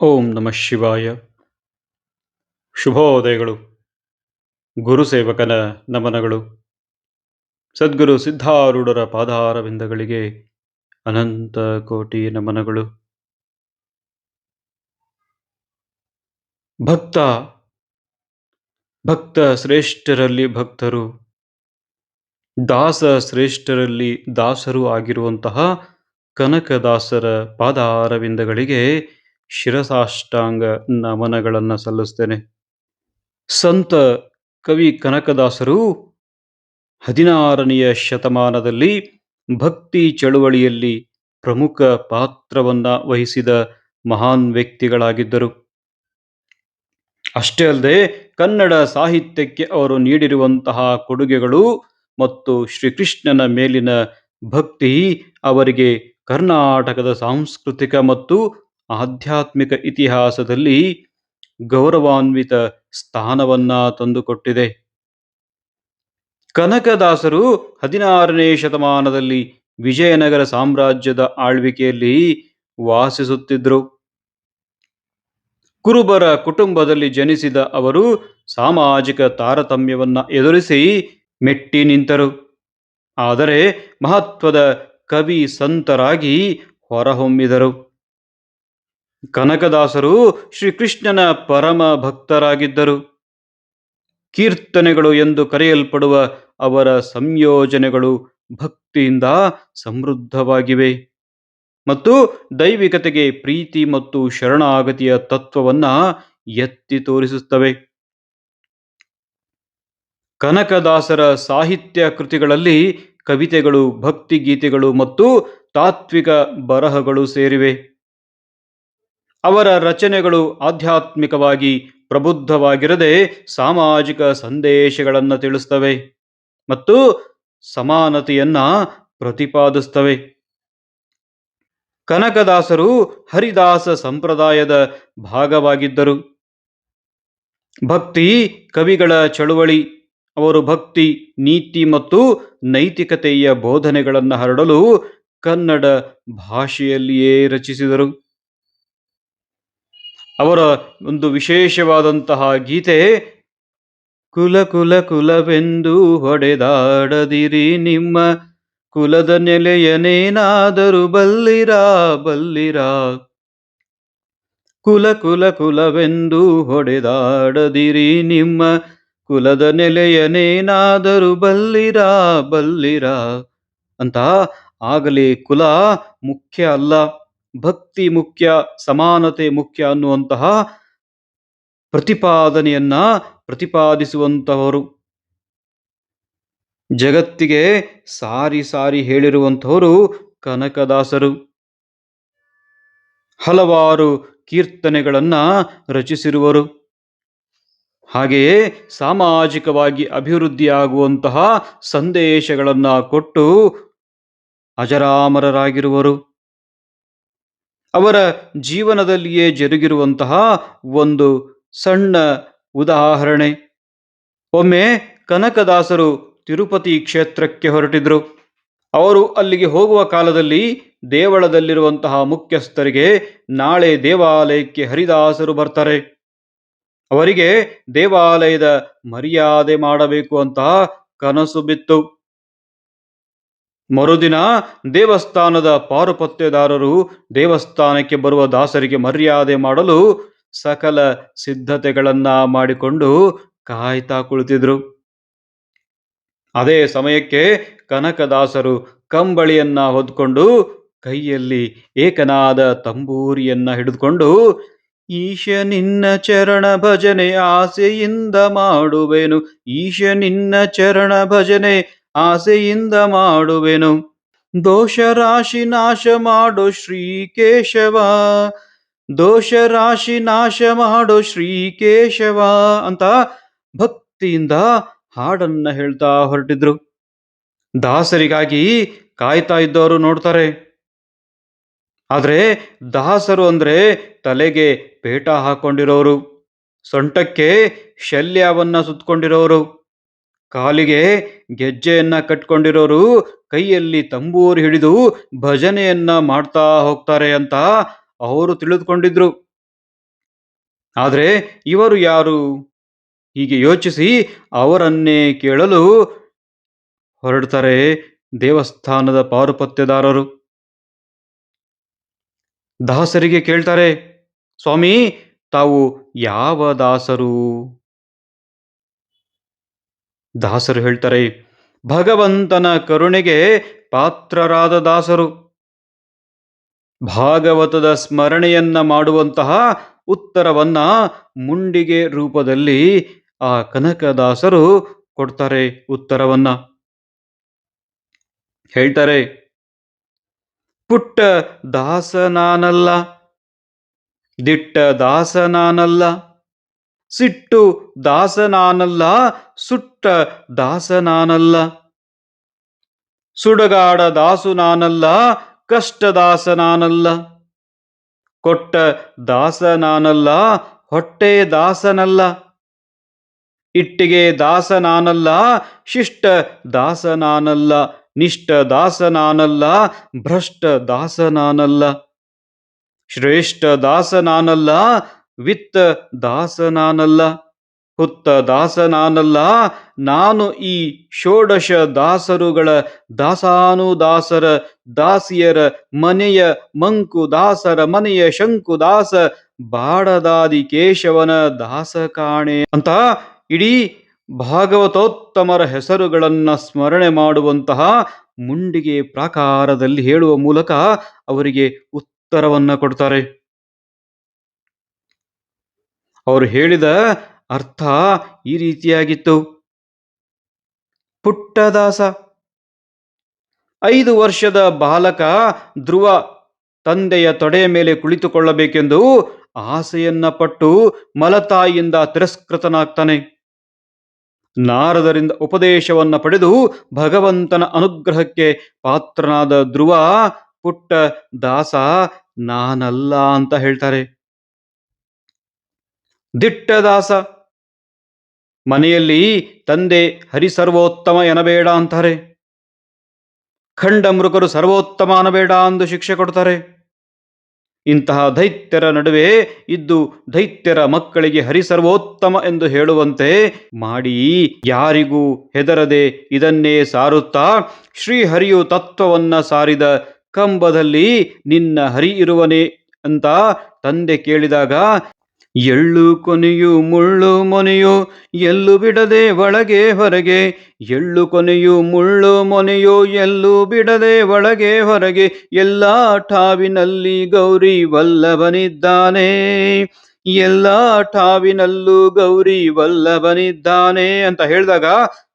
ಓಂ ನಮಃ ಶಿವಾಯ. ಶುಭೋದಯಗಳು. ಗುರುಸೇವಕನ ನಮನಗಳು. ಸದ್ಗುರು ಸಿದ್ಧಾರೂಢರ ಪಾದಾರವಿಂದಗಳಿಗೆ ಅನಂತ ಕೋಟಿ ನಮನಗಳು. ಭಕ್ತ ಭಕ್ತ ಶ್ರೇಷ್ಠರಲ್ಲಿ ಭಕ್ತರು, ದಾಸ ಶ್ರೇಷ್ಠರಲ್ಲಿ ದಾಸರು ಆಗಿರುವಂತಹ ಕನಕದಾಸರ ಪಾದಾರವಿಂದಗಳಿಗೆ ಶಿರಸಾಷ್ಟಾಂಗ ನಮನಗಳನ್ನು ಸಲ್ಲಿಸ್ತೇನೆ. ಸಂತ ಕವಿ ಕನಕದಾಸರು ಹದಿನಾರನೆಯ ಶತಮಾನದಲ್ಲಿ ಭಕ್ತಿ ಚಳುವಳಿಯಲ್ಲಿ ಪ್ರಮುಖ ಪಾತ್ರವನ್ನ ವಹಿಸಿದ ಮಹಾನ್ ವ್ಯಕ್ತಿಗಳಾಗಿದ್ದರು. ಅಷ್ಟೇ ಅಲ್ಲದೆ ಕನ್ನಡ ಸಾಹಿತ್ಯಕ್ಕೆ ಅವರು ನೀಡಿರುವಂತಹ ಕೊಡುಗೆಗಳು ಮತ್ತು ಶ್ರೀಕೃಷ್ಣನ ಮೇಲಿನ ಭಕ್ತಿ ಅವರಿಗೆ ಕರ್ನಾಟಕದ ಸಾಂಸ್ಕೃತಿಕ ಮತ್ತು ಆಧ್ಯಾತ್ಮಿಕ ಇತಿಹಾಸದಲ್ಲಿ ಗೌರವಾನ್ವಿತ ಸ್ಥಾನವನ್ನ ತಂದುಕೊಟ್ಟಿದೆ. ಕನಕದಾಸರು ಹದಿನಾರನೇ ಶತಮಾನದಲ್ಲಿ ವಿಜಯನಗರ ಸಾಮ್ರಾಜ್ಯದ ಆಳ್ವಿಕೆಯಲ್ಲಿ ವಾಸಿಸುತ್ತಿದ್ದರು ಕುರುಬರ ಕುಟುಂಬದಲ್ಲಿ ಜನಿಸಿದ ಅವರು ಸಾಮಾಜಿಕ ತಾರತಮ್ಯವನ್ನು ಎದುರಿಸಿ ಮೆಟ್ಟಿ ನಿಂತರು. ಆದರೆ ಮಹತ್ವದ ಕವಿ ಸಂತರಾಗಿ ಹೊರಹೊಮ್ಮಿದರು. ಕನಕದಾಸರು ಶ್ರೀಕೃಷ್ಣನ ಪರಮ ಭಕ್ತರಾಗಿದ್ದರು. ಕೀರ್ತನೆಗಳು ಎಂದು ಕರೆಯಲ್ಪಡುವ ಅವರ ಸಂಯೋಜನೆಗಳು ಭಕ್ತಿಯಿಂದ ಸಮೃದ್ಧವಾಗಿವೆ. ಮತ್ತು ದೈವಿಕತೆಗೆ ಪ್ರೀತಿ ಮತ್ತು ಶರಣಾಗತಿಯ ತತ್ವವನ್ನ ಎತ್ತಿ ತೋರಿಸುತ್ತವೆ. ಕನಕದಾಸರ ಸಾಹಿತ್ಯ ಕೃತಿಗಳಲ್ಲಿ ಕವಿತೆಗಳು, ಭಕ್ತಿಗೀತೆಗಳು ಮತ್ತು ತಾತ್ವಿಕ ಬರಹಗಳು ಸೇರಿವೆ. ಅವರ ರಚನೆಗಳು ಆಧ್ಯಾತ್ಮಿಕವಾಗಿ ಪ್ರಬುದ್ಧವಾಗಿರದೆ ಸಾಮಾಜಿಕ ಸಂದೇಶಗಳನ್ನು ತಿಳಿಸ್ತವೆ ಮತ್ತು ಸಮಾನತೆಯನ್ನ ಪ್ರತಿಪಾದಿಸ್ತವೆ. ಕನಕದಾಸರು ಹರಿದಾಸ ಸಂಪ್ರದಾಯದ ಭಾಗವಾಗಿದ್ದರು. ಭಕ್ತಿ ಕವಿಗಳ ಚಳುವಳಿ, ಅವರು ಭಕ್ತಿ, ನೀತಿ ಮತ್ತು ನೈತಿಕತೆಯ ಬೋಧನೆಗಳನ್ನು ಹರಡಲು ಕನ್ನಡ ಭಾಷೆಯಲ್ಲಿಯೇ ರಚಿಸಿದರು. ಅವರ ಒಂದು ವಿಶೇಷವಾದಂತಹ ಗೀತೆ, ಕುಲ ಕುಲ ಕುಲವೆಂದು ಹೊಡೆದಾಡದಿರಿ ನಿಮ್ಮ ಕುಲದ ನೆಲೆಯನೇನಾದರೂ ಬಲ್ಲಿರಾ ಬಲ್ಲಿರಾ. ಕುಲ ಕುಲ ಕುಲವೆಂದು ಹೊಡೆದಾಡದಿರಿ ನಿಮ್ಮ ಕುಲದ ನೆಲೆಯನೇನಾದರೂ ಬಲ್ಲಿರಾ ಬಲ್ಲಿರಾ. ಅಂತ ಆಗಲಿ ಕುಲ ಮುಖ್ಯ ಅಲ್ಲ. ಭಕ್ತಿ ಮುಖ್ಯ, ಸಮಾನತೆ ಮುಖ್ಯ ಅನ್ನುವಂತಹ ಪ್ರತಿಪಾದನೆಯನ್ನ ಪ್ರತಿಪಾದಿಸುವಂತಹವರು. ಜಗತ್ತಿಗೆ ಸಾರಿ ಸಾರಿ ಹೇಳಿರುವಂತಹವರು ಕನಕದಾಸರು. ಹಲವಾರು ಕೀರ್ತನೆಗಳನ್ನ ರಚಿಸಿರುವರು. ಹಾಗೆಯೇ ಸಾಮಾಜಿಕವಾಗಿ ಅಭಿವೃದ್ಧಿಯಾಗುವಂತಹ ಸಂದೇಶಗಳನ್ನ ಕೊಟ್ಟು ಅಜರಾಮರರಾಗಿರುವರು. ಅವರ ಜೀವನದಲ್ಲಿಯೇ ಜರುಗಿರುವಂತಹ ಒಂದು ಸಣ್ಣ ಉದಾಹರಣೆ. ಒಮ್ಮೆ ಕನಕದಾಸರು ತಿರುಪತಿ ಕ್ಷೇತ್ರಕ್ಕೆ ಹೊರಟಿದ್ರು. ಅವರು ಅಲ್ಲಿಗೆ ಹೋಗುವ ಕಾಲದಲ್ಲಿ ದೇವಳದಲ್ಲಿರುವಂತಹ ಮುಖ್ಯಸ್ಥರಿಗೆ ನಾಳೆ ದೇವಾಲಯಕ್ಕೆ ಹರಿದಾಸರು ಬರ್ತಾರೆ. ಅವರಿಗೆ ದೇವಾಲಯದ ಮರ್ಯಾದೆ ಮಾಡಬೇಕು ಅಂತ ಕನಸು ಬಿತ್ತು. ಮರುದಿನ ದೇವಸ್ಥಾನದ ಪಾರುಪತ್ಯದಾರರು ದೇವಸ್ಥಾನಕ್ಕೆ ಬರುವ ದಾಸರಿಗೆ ಮರ್ಯಾದೆ ಮಾಡಲು ಸಕಲ ಸಿದ್ಧತೆಗಳನ್ನ ಮಾಡಿಕೊಂಡು ಕಾಯ್ತಾ ಕುಳಿತಿದ್ರು. ಅದೇ ಸಮಯಕ್ಕೆ ಕನಕದಾಸರು ಕಂಬಳಿಯನ್ನ ಹೊದ್ಕೊಂಡು ಕೈಯಲ್ಲಿ ಏಕನಾದ ತಂಬೂರಿಯನ್ನ ಹಿಡಿದುಕೊಂಡು ಈಶ ನಿನ್ನ ಚರಣ ಭಜನೆ ಆಸೆಯಿಂದ ಮಾಡುವೆನು ಈಶ ನಿನ್ನ ಚರಣ ಭಜನೆ ಆಸೆಯಿಂದ ಮಾಡುವೆನು. ದೋಷ ರಾಶಿ ನಾಶ ಮಾಡೋ ಶ್ರೀ ಕೇಶವ ದೋಷ ರಾಶಿ ನಾಶ ಮಾಡೋ ಶ್ರೀ ಕೇಶವ ಅಂತ ಭಕ್ತಿಯಿಂದ ಹಾಡನ್ನ ಹೇಳ್ತಾ ಹೊರಟಿದ್ರು. ದಾಸರಿಗಾಗಿ ಕಾಯ್ತಾ ಇದ್ದವರು ನೋಡ್ತಾರೆ. ಆದ್ರೆ ದಾಸರು ಅಂದ್ರೆ ತಲೆಗೆ ಪೇಟ ಹಾಕೊಂಡಿರೋರು. ಸೊಂಟಕ್ಕೆ ಶಲ್ಯವನ್ನ ಸುತ್ತಕೊಂಡಿರೋರು ಕಾಲಿಗೆ ಗೆಜ್ಜೆಯನ್ನ ಕಟ್ಕೊಂಡಿರೋರು ಕೈಯಲ್ಲಿ ತಂಬೂರು ಹಿಡಿದು ಭಜನೆಯನ್ನ ಮಾಡ್ತಾ ಹೋಗ್ತಾರೆ ಅಂತ ಅವರು ತಿಳಿದುಕೊಂಡಿದ್ರು. ಆದರೆ ಇವರು ಯಾರು? ಹೀಗೆ ಯೋಚಿಸಿ ಅವರನ್ನೇ ಕೇಳಲು ಹೊರಡ್ತಾರೆ ದೇವಸ್ಥಾನದ ಪಾರುಪತ್ಯದಾರರು. ದಾಸರಿಗೆ ಕೇಳ್ತಾರೆ, ಸ್ವಾಮಿ, ತಾವು ಯಾವ ದಾಸರು? ದಾಸರು ಹೇಳ್ತಾರೆ, ಭಗವಂತನ ಕರುಣೆಗೆ ಪಾತ್ರರಾದ ದಾಸರು. ಭಾಗವತದ ಸ್ಮರಣೆಯನ್ನ ಮಾಡುವಂತಹ ಉತ್ತರವನ್ನ ಮುಂಡಿಗೆ ರೂಪದಲ್ಲಿ ಆ ಕನಕದಾಸರು ಕೊಡ್ತಾರೆ ಉತ್ತರವನ್ನ. ಹೇಳ್ತಾರೆ, ಪುಟ್ಟ ದಾಸನಾನಲ್ಲ, ದಿಟ್ಟ ದಾಸ ನಾನಲ್ಲ ಸಿಟ್ಟು ದಾಸನಾನಲ್ಲ, ಸುಟ್ಟ ದಾಸನಾನಲ್ಲ. ಸುಡಗಾಡ ದಾಸು ನಾನಲ್ಲ ಕಷ್ಟ ದಾಸ ನಾನಲ್ಲ ಕೊಟ್ಟ ದಾಸ ನಾನಲ್ಲ ಹೊಟ್ಟೆ ದಾಸನಲ್ಲ. ಇಟ್ಟಿಗೆ ದಾಸ ನಾನಲ್ಲ ಶಿಷ್ಟ ದಾಸ ನಾನಲ್ಲ ನಿಷ್ಠ ದಾಸ ನಾನಲ್ಲ ಭ್ರಷ್ಟ ದಾಸ ನಾನಲ್ಲ ಶ್ರೇಷ್ಠ ದಾಸ ನಾನಲ್ಲ ವಿತ್ತ ದಾಸ ನಾನಲ್ಲ ಹುತ್ತ ದಾಸ ನಾನಲ್ಲ ನಾನು ಈ ಷೋಡಶ ದಾಸರುಗಳ ದಾಸಾನುದಾಸರ ದಾಸಿಯರ ಮನೆಯ ಮಂಕು ದಾಸರ ಮನೆಯ ಶಂಕು ದಾಸ ಬಾಡದಾದಿ ಕೇಶವನ ದಾಸ ಕಾಣೆ. ಅಂತ ಇಡೀ ಭಾಗವತೋತ್ತಮರ ಹೆಸರುಗಳನ್ನ ಸ್ಮರಣೆ ಮಾಡುವಂತಹ ಮುಂಡಿಗೆ ಪ್ರಾಕಾರದಲ್ಲಿ ಹೇಳುವ ಮೂಲಕ ಅವರಿಗೆ ಉತ್ತರವನ್ನ ಕೊಡ್ತಾರೆ. ಅವರು ಹೇಳಿದ ಅರ್ಥ ಈ ರೀತಿಯಾಗಿತ್ತು. ಪುಟ್ಟದಾಸ. ಐದು ವರ್ಷದ ಬಾಲಕ ಧ್ರುವ ತಂದೆಯ ತೊಡೆಯ ಮೇಲೆ ಕುಳಿತುಕೊಳ್ಳಬೇಕೆಂದು ಆಸೆಯನ್ನ ಪಟ್ಟು ಮಲತಾಯಿಯಿಂದ ತಿರಸ್ಕೃತನಾಗ್ತಾನೆ. ನಾರದರಿಂದ ಉಪದೇಶವನ್ನ ಪಡೆದು ಭಗವಂತನ ಅನುಗ್ರಹಕ್ಕೆ ಪಾತ್ರನಾದ ಧ್ರುವ, ಪುಟ್ಟ ದಾಸ, ನಾನಲ್ಲ ಅಂತ ಹೇಳ್ತಾರೆ. ದಿಟ್ಟ ದಾಸ ಮನೆಯಲ್ಲಿ ತಂದೆ ಹರಿಸರ್ವೋತ್ತಮ ಎನಬೇಡ ಅಂತಾರೆ. ಖಂಡ ಮೃಗರು ಸರ್ವೋತ್ತಮ ಅನಬೇಡ ಎಂದು ಶಿಕ್ಷೆ ಕೊಡ್ತಾರೆ. ಇಂತಹ ದೈತ್ಯರ ನಡುವೆ ಇದ್ದು ದೈತ್ಯರ ಮಕ್ಕಳಿಗೆ ಹರಿಸರ್ವೋತ್ತಮ ಎಂದು ಹೇಳುವಂತೆ ಮಾಡಿ ಯಾರಿಗೂ ಹೆದರದೆ ಇದನ್ನೇ ಸಾರುತ್ತಾ ಶ್ರೀಹರಿಯು ತತ್ವವನ್ನ ಸಾರಿದ ಕಂಬದಲ್ಲಿ ನಿನ್ನ ಹರಿ ಇರುವನೇ ಅಂತ ತಂದೆ ಕೇಳಿದಾಗ ಎಳ್ಳು ಕೊನೆಯು ಮುಳ್ಳು ಮೊನೆಯು ಎಲ್ಲು ಬಿಡದೆ ಒಳಗೆ ಹೊರಗೆ. ಎಳ್ಳು ಕೊನೆಯು ಮುಳ್ಳು ಮೊನೆಯು ಎಲ್ಲೂ ಬಿಡದೆ ಒಳಗೆ ಹೊರಗೆ. ಎಲ್ಲ ಠಾವಿನಲ್ಲಿ ಗೌರಿ ವಲ್ಲಭನಿದ್ದಾನೆ. ಎಲ್ಲ ಠಾವಿನಲ್ಲೂ ಗೌರಿ ವಲ್ಲಭನಿದ್ದಾನೆ ಅಂತ ಹೇಳಿದಾಗ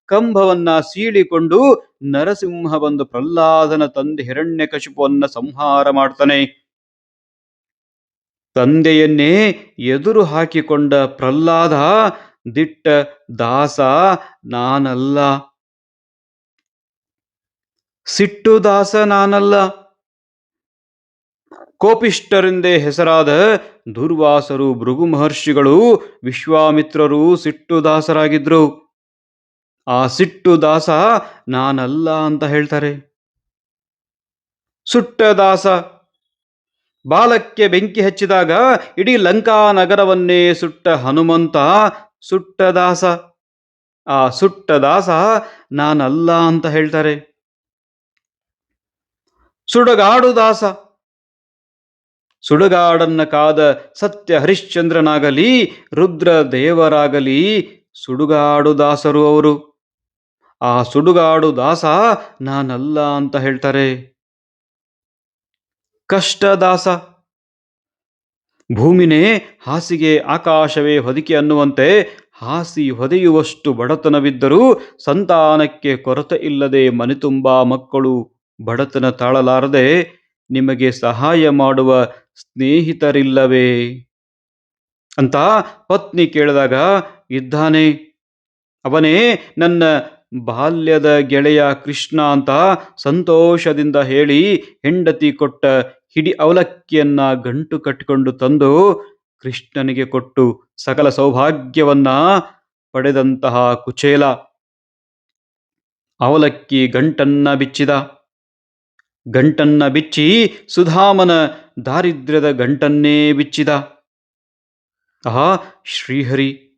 ಕಂಬವನ್ನ ಸೀಳಿಕೊಂಡು ನರಸಿಂಹ ಬಂದು ಪ್ರಹ್ಲಾದನ ತಂದೆ ಹಿರಣ್ಯ ಕಶಿಪುವನ್ನ ಸಂಹಾರ ಮಾಡ್ತಾನೆ. ತಂದೆಯನ್ನೇ ಎದುರು ಹಾಕಿಕೊಂಡ ಪ್ರಹ್ಲಾದ, ದಿಟ್ಟ ದಾಸ, ನಾನಲ್ಲ. ಸಿಟ್ಟು ದಾಸ ನಾನಲ್ಲ. ಕೋಪಿಷ್ಟರೆಂದೇ ಹೆಸರಾದ ದುರ್ವಾಸರು, ಭೃಗು ಮಹರ್ಷಿಗಳು ವಿಶ್ವಾಮಿತ್ರರು ಸಿಟ್ಟು ದಾಸರಾಗಿದ್ರು. ಆ ಸಿಟ್ಟು ದಾಸ ನಾನಲ್ಲ ಅಂತ ಹೇಳ್ತಾರೆ. ಸುಟ್ಟ ದಾಸ ಬಾಲಕ್ಕೆ ಬೆಂಕಿ ಹಚ್ಚಿದಾಗ ಇಡೀ ಲಂಕಾ ನಗರವನ್ನೇ ಸುಟ್ಟ ಹನುಮಂತ ಸುಟ್ಟ ದಾಸ ಆ ಸುಟ್ಟ ದಾಸ ನಾನಲ್ಲ ಅಂತ ಹೇಳ್ತಾರೆ. ಸುಡಗಾಡು ದಾಸ ಸುಡುಗಾಡನ್ನ ಕಾದ ಸತ್ಯ ಹರಿಶ್ಚಂದ್ರನಾಗಲಿ ರುದ್ರ ದೇವರಾಗಲಿ ಸುಡುಗಾಡು ದಾಸರು ಅವರು. ಆ ಸುಡುಗಾಡು ದಾಸ ನಾನಲ್ಲ ಅಂತ ಹೇಳ್ತಾರೆ. ಕಷ್ಟದಾಸ. ಭೂಮಿನೇ ಹಾಸಿಗೆ ಆಕಾಶವೇ ಹೊದಿಕೆ ಅನ್ನುವಂತೆ ಹಾಸಿ ಹೊದೆಯುವಷ್ಟು ಬಡತನವಿದ್ದರೂ ಸಂತಾನಕ್ಕೆ ಕೊರತೆ ಇಲ್ಲದೆ ಮನೆ ತುಂಬ ಮಕ್ಕಳು ಬಡತನ ತಾಳಲಾರದೆ ನಿಮಗೆ ಸಹಾಯ ಮಾಡುವ ಸ್ನೇಹಿತರಿಲ್ಲವೇ? ಅಂತ ಪತ್ನಿ ಕೇಳಿದಾಗ, ಇದ್ದಾನೆ, ಅವನೇ ನನ್ನ ಬಾಲ್ಯದ ಗೆಳೆಯ ಕೃಷ್ಣ ಅಂತ ಸಂತೋಷದಿಂದ ಹೇಳಿ ಹೆಂಡತಿ ಕೊಟ್ಟ ಹಿಡಿ ಅವಲಕ್ಕಿಯನ್ನ ಗಂಟು ಕಟ್ಟಿಕೊಂಡು ತಂದು ಕೃಷ್ಣನಿಗೆ ಕೊಟ್ಟು ಸಕಲ ಸೌಭಾಗ್ಯವನ್ನ ಪಡೆದಂತಹ ಕುಚೇಲ. ಅವಲಕ್ಕಿ ಗಂಟನ್ನ ಬಿಚ್ಚಿದ. ಗಂಟನ್ನ ಬಿಚ್ಚಿ ಸುಧಾಮನ ದಾರಿದ್ರ್ಯದ ಗಂಟನ್ನೇ ಬಿಚ್ಚಿದ. ಆಹಾ, ಶ್ರೀಹರಿ.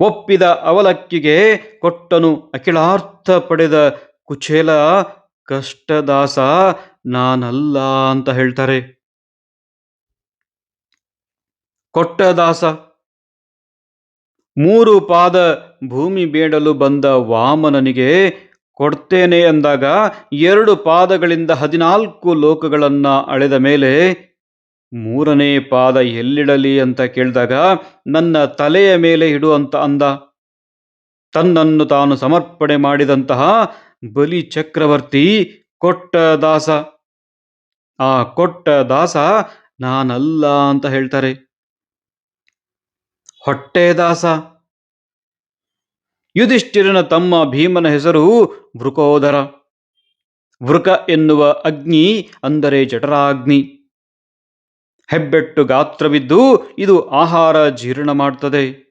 ಒಪ್ಪಿದ ಅವಲಕ್ಕಿಗೆ ಕೊಟ್ಟನು. ಅಖಿಲಾರ್ಥ ಪಡೆದ ಕುಚೇಲ, ಕಷ್ಟದಾಸ ನಾನಲ್ಲ ಅಂತ ಹೇಳ್ತಾರೆ. ಕೊಟ್ಟದಾಸ. ಮೂರು ಪಾದ ಭೂಮಿ ಬೇಡಲು ಬಂದ ವಾಮನನಿಗೆ ಕೊಡ್ತೇನೆ ಅಂದಾಗ ಎರಡು ಪಾದಗಳಿಂದ ಹದಿನಾಲ್ಕು ಲೋಕಗಳನ್ನ ಅಳೆದ ಮೇಲೆ ಮೂರನೇ ಪಾದ ಎಲ್ಲಿಡಲಿ ಅಂತ ಕೇಳಿದಾಗ, ನನ್ನ ತಲೆಯ ಮೇಲೆ ಇಡುವಂತ ಅಂದ. ತನ್ನನ್ನು ತಾನು ಸಮರ್ಪಣೆ ಮಾಡಿದಂತಹ ಬಲಿ ಚಕ್ರವರ್ತಿ ಕೊಟ್ಟ ದಾಸ ಆ ಕೊಟ್ಟ ದಾಸ ನಾನಲ್ಲ ಅಂತ ಹೇಳ್ತಾರೆ. ಹೊಟ್ಟೆ ದಾಸ ಯುಧಿಷ್ಠಿರನ ತಮ್ಮ ಭೀಮನ ಹೆಸರು ವೃಕೋದರ ವೃಕ ಎನ್ನುವ ಅಗ್ನಿ ಅಂದರೆ ಜಠರಾಗ್ನಿ. ಹೆಬ್ಬೆಟ್ಟು ಗಾತ್ರವಿದ್ದು ಇದು ಆಹಾರ ಜೀರ್ಣ ಮಾಡ್ತದೆ.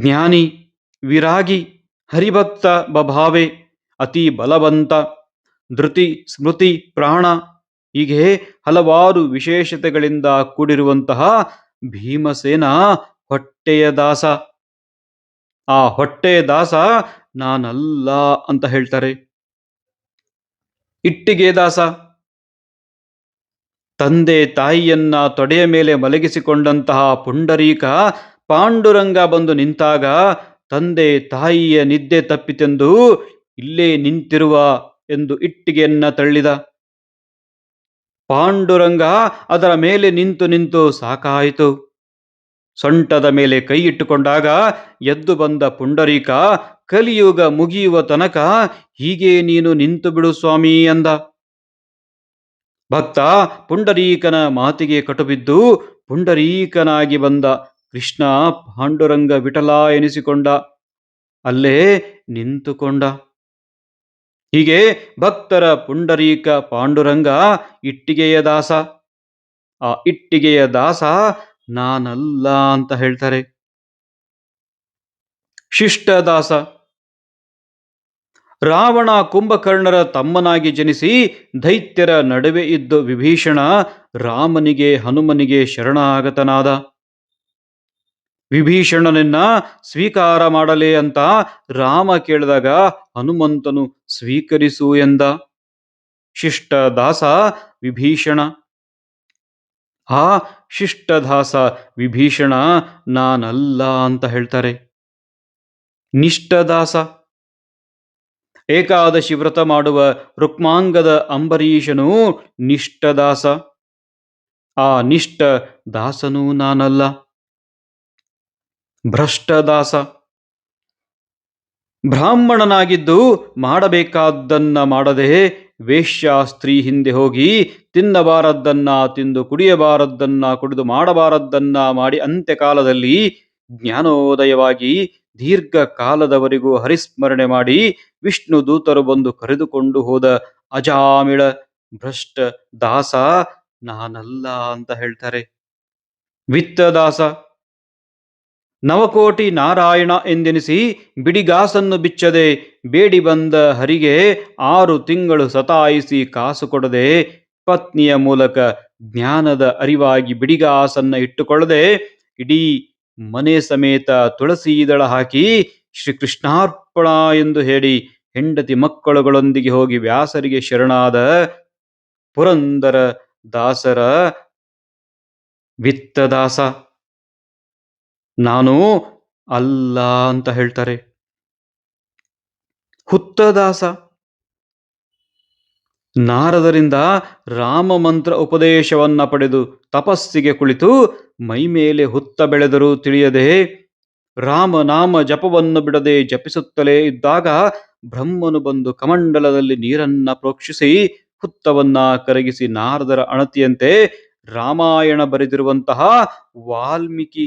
ಜ್ಞಾನಿ, ವಿರಾಗಿ, ಹರಿಭಕ್ತ ಬಭಾವೆ, ಅತಿ ಬಲವಂತ, ಧೃತಿ, ಸ್ಮೃತಿ, ಪ್ರಾಣ ಹೀಗೆ ಹಲವಾರು ವಿಶೇಷತೆಗಳಿಂದ ಕೂಡಿರುವಂತಹ ಭೀಮಸೇನ ಹೊಟ್ಟೆಯ ದಾಸ. ಆ ಹೊಟ್ಟೆಯ ದಾಸ ನಾನಲ್ಲ ಅಂತ ಹೇಳ್ತಾರೆ. ಇಟ್ಟಿಗೆ ದಾಸ. ತಂದೆ ತಾಯಿಯನ್ನ ತೊಡೆಯ ಮೇಲೆ ಮಲಗಿಸಿಕೊಂಡಂತಹ ಪುಂಡರೀಕ ಪಾಂಡುರಂಗ ಬಂದು ನಿಂತಾಗ ತಂದೆ ತಾಯಿಯ ನಿದ್ದೆ ತಪ್ಪಿತೆಂದು ಇಲ್ಲೇ ನಿಂತಿರುವ ಎಂದು ಇಟ್ಟಿಗೆಯನ್ನ ತಳ್ಳಿದ. ಪಾಂಡುರಂಗ ಅದರ ಮೇಲೆ ನಿಂತು ನಿಂತು ಸಾಕಾಯಿತು. ಸೊಂಟದ ಮೇಲೆ ಕೈ ಇಟ್ಟುಕೊಂಡಾಗ ಎದ್ದು ಬಂದ ಪುಂಡರೀಕ ಕಲಿಯುಗ ಮುಗಿಯುವ ತನಕ ಹೀಗೆ ನೀನು ನಿಂತು ಬಿಡು ಸ್ವಾಮಿ ಅಂದ. ಭಕ್ತ ಪುಂಡರೀಕನ ಮಾತಿಗೆ ಕಟುಬಿದ್ದು ಪುಂಡರೀಕನಾಗಿ ಬಂದ ಕೃಷ್ಣ ಪಾಂಡುರಂಗ ವಿಠಲ ಎನಿಸಿಕೊಂಡ. ಅಲ್ಲೇ ನಿಂತುಕೊಂಡ. ಹೀಗೆ ಭಕ್ತರ ಪುಂಡರೀಕ ಪಾಂಡುರಂಗ ಇಟ್ಟಿಗೆಯ ದಾಸ. ಆ ಇಟ್ಟಿಗೆಯ ದಾಸ ನಾನಲ್ಲ ಅಂತ ಹೇಳ್ತಾರೆ. ಶಿಷ್ಟದಾಸ. ರಾವಣ ಕುಂಭಕರ್ಣರ ತಮ್ಮನಾಗಿ ಜನಿಸಿ ದೈತ್ಯರ ನಡುವೆ ಇದ್ದು ವಿಭೀಷಣ ರಾಮನಿಗೆ ಹನುಮನಿಗೆ ಶರಣಾಗತನಾದ. ವಿಭೀಷಣನನ್ನ ಸ್ವೀಕಾರ ಮಾಡಲೇ ಅಂತ ರಾಮ ಕೇಳಿದಾಗ ಹನುಮಂತನು ಸ್ವೀಕರಿಸು ಎಂದ. ಶಿಷ್ಟ ದಾಸ ವಿಭೀಷಣ. ಆ ಶಿಷ್ಟದಾಸ ವಿಭೀಷಣ ನಾನಲ್ಲ ಅಂತ ಹೇಳ್ತಾರೆ. ನಿಷ್ಠದಾಸ ಏಕಾದಶಿ ವ್ರತ ಮಾಡುವ ರುಕ್ಮಾಂಗದ ಅಂಬರೀಷನು ನಿಷ್ಠದಾಸ. ಆ ನಿಷ್ಠ ದಾಸನೂ ನಾನಲ್ಲ. ಭ್ರಷ್ಟದಾಸ. ಬ್ರಾಹ್ಮಣನಾಗಿದ್ದು ಮಾಡಬೇಕಾದ್ದನ್ನ ಮಾಡದೆ ವೇಶ್ಯ ಸ್ತ್ರೀ ಹಿಂದೆ ಹೋಗಿ ತಿನ್ನಬಾರದ್ದನ್ನ, ತಿಂದು ಕುಡಿಯಬಾರದ್ದನ್ನ, ಕುಡಿದು ಮಾಡಬಾರದ್ದನ್ನ ಮಾಡಿ ಅಂತ್ಯಕಾಲದಲ್ಲಿ ಜ್ಞಾನೋದಯವಾಗಿ ದೀರ್ಘ ಕಾಲದವರೆಗೂ ಹರಿಸ್ಮರಣೆ ಮಾಡಿ ವಿಷ್ಣು ದೂತರು ಬಂದು ಕರೆದುಕೊಂಡು ಹೋದ ಅಜಾಮಿಳ ಭ್ರಷ್ಟ ದಾಸ ನಾನಲ್ಲ ಅಂತ ಹೇಳ್ತಾರೆ. ವಿತ್ತದಾಸ ನವಕೋಟಿ ನಾರಾಯಣ ಎಂದೆನಿಸಿ ಬಿಡಿಗಾಸನ್ನು ಬಿಚ್ಚದೆ ಬೇಡಿ ಬಂದ ಹರಿಗೆ ಆರು ತಿಂಗಳು ಸತಾಯಿಸಿ ಕಾಸು ಕೊಡದೆ ಪತ್ನಿಯ ಮೂಲಕ ಜ್ಞಾನದ ಅರಿವಾಗಿ ಬಿಡಿಗಾಸನ್ನ ಇಟ್ಟುಕೊಳ್ಳದೆ ಇಡೀ ಮನೆ ಸಮೇತ ತುಳಸಿ ದಳ ಹಾಕಿ ಶ್ರೀ ಕೃಷ್ಣಾರ್ಪಣ ಎಂದು ಹೇಳಿ ಹೆಂಡತಿ ಮಕ್ಕಳುಗಳೊಂದಿಗೆ ಹೋಗಿ ವ್ಯಾಸರಿಗೆ ಶರಣಾದ ಪುರಂದರ ದಾಸರ ವಿತ್ತದಾಸ. ನಾನು ಅಲ್ಲ ಅಂತ ಹೇಳ್ತಾರೆ. ಹುತ್ತದಾಸ. ನಾರದರಿಂದ ರಾಮ ಮಂತ್ರ ಉಪದೇಶವನ್ನ ಪಡೆದು ತಪಸ್ಸಿಗೆ ಕುಳಿತು ಮೈಮೇಲೆ ಹುತ್ತ ಬೆಳೆದರೂ ತಿಳಿಯದೆ ರಾಮನಾಮ ಜಪವನ್ನು ಬಿಡದೆ ಜಪಿಸುತ್ತಲೇ ಇದ್ದಾಗ ಬ್ರಹ್ಮನು ಬಂದು ಕಮಂಡಲದಲ್ಲಿ ನೀರನ್ನ ಪ್ರೋಕ್ಷಿಸಿ ಹುತ್ತವನ್ನ ಕರಗಿಸಿ ನಾರದರ ಅಣತಿಯಂತೆ ರಾಮಾಯಣ ಬರೆದಿರುವಂತಹ ವಾಲ್ಮೀಕಿ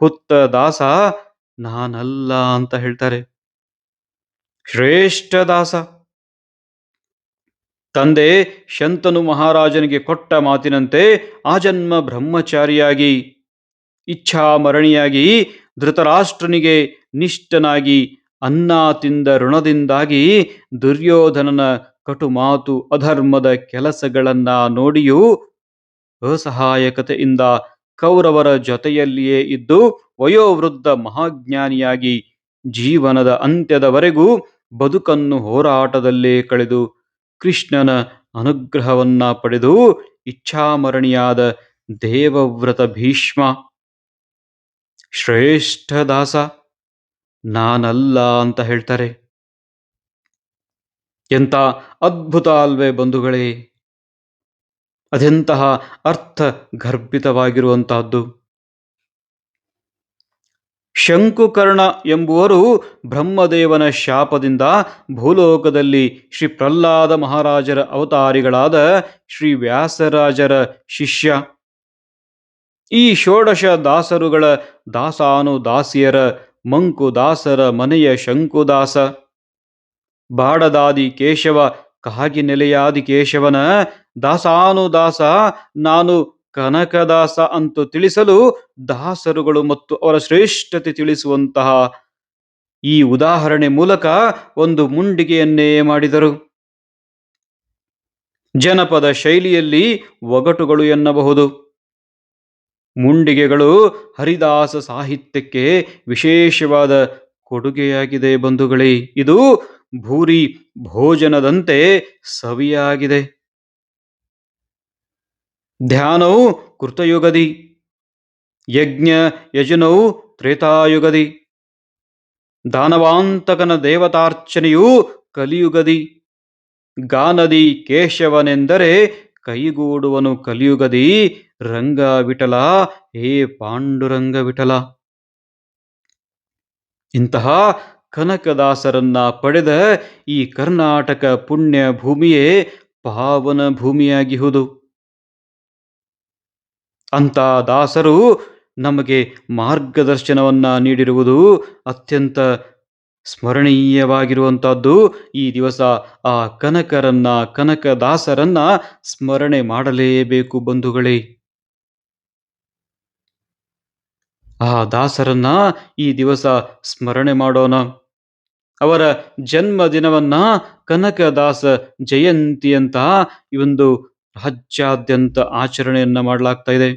ಹುತ್ತ ದಾಸ ನಾನಲ್ಲ ಅಂತ ಹೇಳ್ತಾರೆ. ಶ್ರೇಷ್ಠ ದಾಸ. ತಂದೆ ಶಂತನು ಮಹಾರಾಜನಿಗೆ ಕೊಟ್ಟ ಮಾತಿನಂತೆ ಆಜನ್ಮ ಬ್ರಹ್ಮಚಾರಿಯಾಗಿ ಇಚ್ಛಾಮರಣಿಯಾಗಿ ಧೃತರಾಷ್ಟ್ರನಿಗೆ ನಿಷ್ಠನಾಗಿ, ಅನ್ನ ತಿಂದ ಋಣದಿಂದಾಗಿ ದುರ್ಯೋಧನನ ಕಟು ಮಾತು ಅಧರ್ಮದ ಕೆಲಸಗಳನ್ನ ನೋಡಿಯೂ ಅಸಹಾಯಕತೆಯಿಂದ ಕೌರವರ ಜೊತೆಯಲ್ಲಿಯೇ ಇದ್ದು ವಯೋವೃದ್ಧ ಮಹಾಜ್ಞಾನಿಯಾಗಿ ಜೀವನದ ಅಂತ್ಯದವರೆಗೂ ಬದುಕನ್ನು ಹೋರಾಟದಲ್ಲೇ ಕಳೆದು ಕೃಷ್ಣನ ಅನುಗ್ರಹವನ್ನ ಪಡೆದು ಇಚ್ಛಾಮರಣಿಯಾದ ದೇವವ್ರತ ಭೀಷ್ಮ. ಶ್ರೇಷ್ಠ ದಾಸ, ನಾನಲ್ಲ ಅಂತ ಹೇಳ್ತಾರೆ. ಎಂತ ಅದ್ಭುತ ಅಲ್ವೇ ಬಂಧುಗಳೇ. ಅದೆಂತಹ ಅರ್ಥ ಗರ್ಭಿತವಾಗಿರುವಂತಹದ್ದು ಶಂಕುಕರ್ಣ ಎಂಬುವರು ಬ್ರಹ್ಮದೇವನ ಶಾಪದಿಂದ ಭೂಲೋಕದಲ್ಲಿ ಶ್ರೀ ಪ್ರಹ್ಲಾದ ಮಹಾರಾಜರ ಅವತಾರಿಗಳಾದ ಶ್ರೀ ವ್ಯಾಸರಾಜರ ಶಿಷ್ಯ. ಈ ಷೋಡಶ ದಾಸರುಗಳ ದಾಸಾನು ದಾಸಿಯರ ಮಂಕು ದಾಸರ ಮನೆಯ ಶಂಕುದಾಸ. ಬಾಡದಾದಿ ಕೇಶವ ಕಾಗಿ ನೆಲೆಯಾದಿ ಕೇಶವನ ದಾಸಾನುದಾಸ, ನಾನು ಕನಕದಾಸ ಅಂತ ತಿಳಿಸಲು ದಾಸರುಗಳು ಮತ್ತು ಅವರ ಶ್ರೇಷ್ಠತೆ ತಿಳಿಸುವಂತಹ ಈ ಉದಾಹರಣೆ ಮೂಲಕ ಒಂದು ಮುಂಡಿಗೆಯನ್ನೇ ಮಾಡಿದರು. ಜನಪದ ಶೈಲಿಯಲ್ಲಿ ಒಗಟುಗಳು ಎನ್ನಬಹುದು. ಮುಂಡಿಗೆಗಳು ಹರಿದಾಸ ಸಾಹಿತ್ಯಕ್ಕೆ ವಿಶೇಷವಾದ ಕೊಡುಗೆಯಾಗಿದೆ ಬಂಧುಗಳೇ. ಇದು ಭೂರಿ ಭೋಜನದಂತೆ ಸವಿಯಾಗಿದೆ. ಧ್ಯಾನವು ಕೃತಯುಗದಿ, ಯಜ್ಞ ಯಜನವು ತ್ರೇತಾಯುಗದಿ. ದಾನವಾಂತಕನ ದೇವತಾರ್ಚನೆಯು ಕಲಿಯುಗದಿ. ಗಾನದಿ ಕೇಶವನೆಂದರೆ ಕೈಗೂಡುವನು ಕಲಿಯುಗದಿ ರಂಗ ವಿಠಲ ಹೇ ಪಾಂಡುರಂಗ ವಿಠಲ ಇಂತಹ ಕನಕದಾಸರನ್ನ ಪಡೆದ ಈ ಕರ್ನಾಟಕ ಪುಣ್ಯ ಭೂಮಿಯೇ ಪಾವನ ಭೂಮಿಯಾಗಿಹುದು ಅಂತ ದಾಸರು ನಮಗೆ ಮಾರ್ಗದರ್ಶನವನ್ನ ನೀಡಿರುವುದು ಅತ್ಯಂತ ಸ್ಮರಣೀಯವಾಗಿರುವಂಥದ್ದು. ಈ ದಿವಸ ಆ ಕನಕರನ್ನ, ಕನಕದಾಸರನ್ನ ಸ್ಮರಣೆ ಮಾಡಲೇಬೇಕು ಬಂಧುಗಳೇ. ಆ ದಾಸರನ್ನ ಈ ದಿವಸ ಸ್ಮರಣೆ ಮಾಡೋಣ. ಅವರ ಜನ್ಮ ದಿನವನ್ನ ಕನಕದಾಸ ಜಯಂತಿ ಅಂತ ಈ ಒಂದು ರಾಜ್ಯಾದ್ಯಂತ ಆಚರಣೆಯನ್ನ ಮಾಡಲಾಗ್ತಾ ಇದೆ.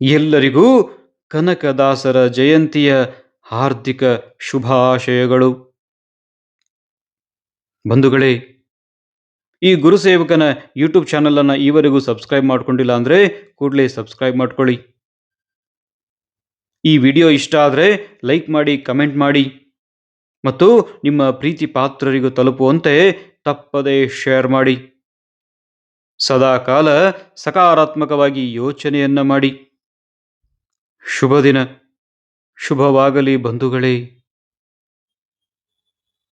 ಎಲ್ಲರಿಗೂ ಕನಕದಾಸರ ಜಯಂತಿಯ ಹಾರ್ದಿಕ ಶುಭಾಶಯಗಳು. ಬಂಧುಗಳೇ, ಈ ಗುರುಸೇವಕನ ಯೂಟ್ಯೂಬ್ ಚಾನೆಲ್ ಅನ್ನ ಈವರೆಗೂ ಸಬ್ಸ್ಕ್ರೈಬ್ ಮಾಡ್ಕೊಂಡಿಲ್ಲ ಅಂದ್ರೆ ಕೂಡಲೇ ಸಬ್ಸ್ಕ್ರೈಬ್ ಮಾಡ್ಕೊಳ್ಳಿ. ಈ ವಿಡಿಯೋ ಇಷ್ಟ ಆದರೆ ಲೈಕ್ ಮಾಡಿ, ಕಮೆಂಟ್ ಮಾಡಿ. ಮತ್ತು ನಿಮ್ಮ ಪ್ರೀತಿ ಪಾತ್ರರಿಗೂ ತಲುಪುವಂತೆ ತಪ್ಪದೇ ಶೇರ್ ಮಾಡಿ. ಸದಾಕಾಲ ಸಕಾರಾತ್ಮಕವಾಗಿ ಯೋಚನೆಯನ್ನ ಮಾಡಿ. ಶುಭ ದಿನ ಶುಭವಾಗಲಿ ಬಂಧುಗಳೇ.